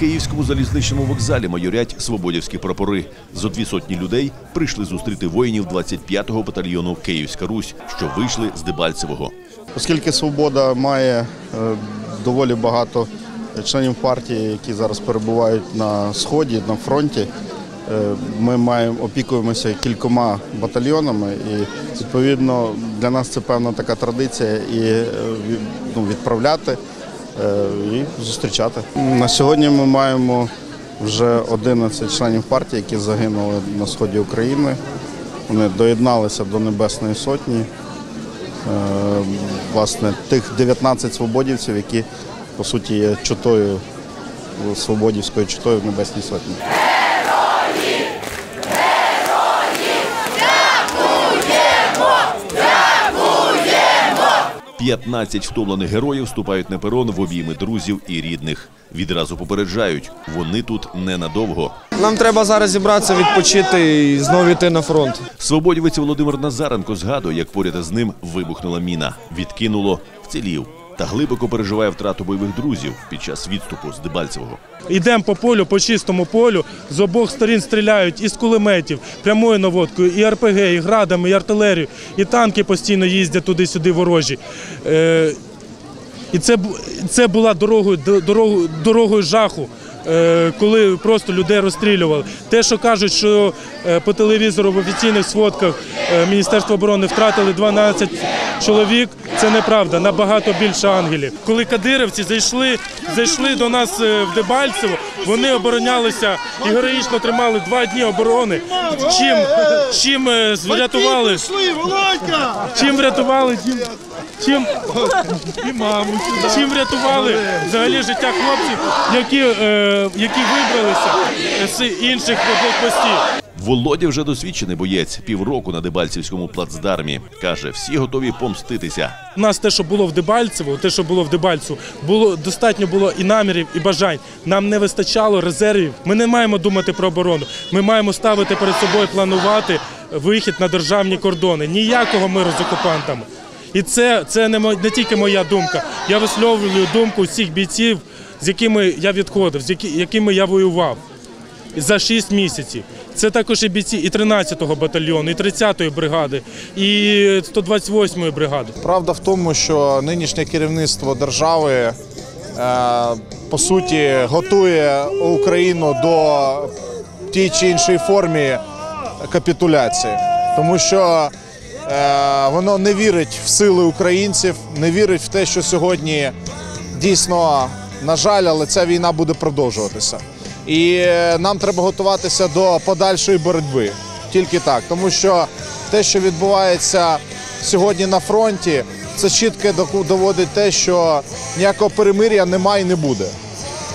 Київському залізничному вокзалі майорять свободівські прапори. Зо дві сотні людей прийшли зустріти воїнів 25-го батальйону Київська Русь, що вийшли з Дебальцевого. Оскільки Свобода має е, доволі багато членів партії, які зараз перебувають на сході, на фронті, е, ми маємо опікуємося кількома батальйонами, і відповідно для нас це певна така традиція і е, ну, відправляти е, і зустрічати. На сьогодні ми маємо вже 11 членів партії, які загинули на сході України. Вони доєдналися до Небесної Сотні е, власне тих 19 свободівців, які по суті є чутою свободівською чутою в Небесній Сотні. 15 втомлених героїв вступають на перон в обійми друзів і рідних. Відразу попереджають, вони тут ненадовго. Нам треба зараз зібратися, відпочити і знову йти на фронт. Свободівець Володимир Назаренко згадує, як поряд з ним вибухнула міна. Відкинуло, вцілів. Та глибоко переживає втрату бойових друзів під час відступу з Дебальцевого. Йдемо по полю, по чистому полю. З обох сторін стріляють із кулеметів, прямою наводкою, і РПГ, і градами, і артилерію, і танки постійно їздять туди-сюди ворожі. Е, і це, це була дорогою, дорогою, дорогою жаху. е, Коли просто людей розстрілювали. Те, що кажуть, що е, по телевізору в офіційних сводках Міністерство оборони втратили 12 чоловік, це неправда, набагато більше ангелів. Коли кадирівці зайшли, зайшли до нас е, в Дебальцево, вони оборонялися і героїчно тримали два дні оборони. Чим, чим е, врятували? Чим врятували? Чим, чим, чим врятували взагалі життя хлопців, які, е, які вибралися з інших блокпостів. Володя вже досвідчений боєць півроку на Дебальцівському плацдармі. Каже, всі готові помститися. У нас те, що було в Дебальцево, те, що було в Дебальцеву, було достатньо було і намірів, і бажань. Нам не вистачало резервів. Ми не маємо думати про оборону. Ми маємо ставити перед собою, планувати вихід на державні кордони. Ніякого миру з окупантами. І це, це не, не тільки моя думка. Я висловлюю думку всіх бійців, з якими я відходив, з якими я воював за 6 місяців. Це також і бійці і 13-го батальйону, і 30-ї бригади, і 128-ї бригади. Правда в тому, що нинішнє керівництво держави е, по суті готує Україну до тій чи іншої формі капітуляції, тому що е, воно не вірить в сили українців, не вірить в те, що сьогодні дійсно, на жаль, але ця війна буде продовжуватися. І е, нам треба готуватися до подальшої боротьби. Тільки так, тому що те, що відбувається сьогодні на фронті, це чітко доводить те, що ніякого перемир'я немає і не буде.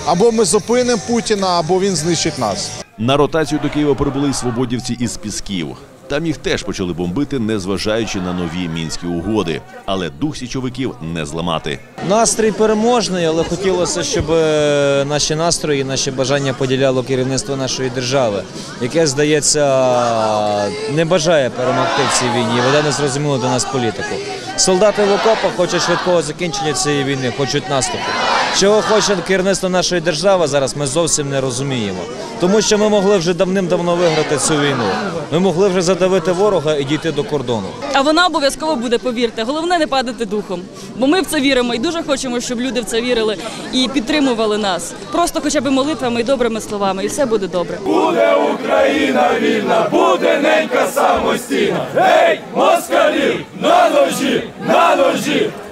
Або ми зупинимо Путіна, або він знищить нас. На ротацію до Києва прибули свободівці із Пісків. Там їх теж почали бомбити, незважаючи на нові мінські угоди. Але дух січовиків не зламати. Настрій переможний, але хотілося, щоб е, наші настрої, наші бажання поділяло керівництво нашої держави, яке, здається, не бажає перемогти в цій війні, і веде незрозумілу до нас політику. Солдати в окопах хочуть швидкого закінчення цієї війни, хочуть наступу. Чого хоче керівництво нашої держави зараз, ми зовсім не розуміємо. Тому що ми могли вже давним-давно виграти цю війну. Ми могли вже задавити ворога і дійти до кордону. А вона обов'язково буде, повірте. Головне не падати духом. Бо ми в це віримо і дуже хочемо, щоб люди в це вірили і підтримували нас. Просто хоча б молитвами і добрими словами, і все буде добре. Буде Україна вільна, буде ненька самостійна. Гей, москалів, на ножі, на ножі,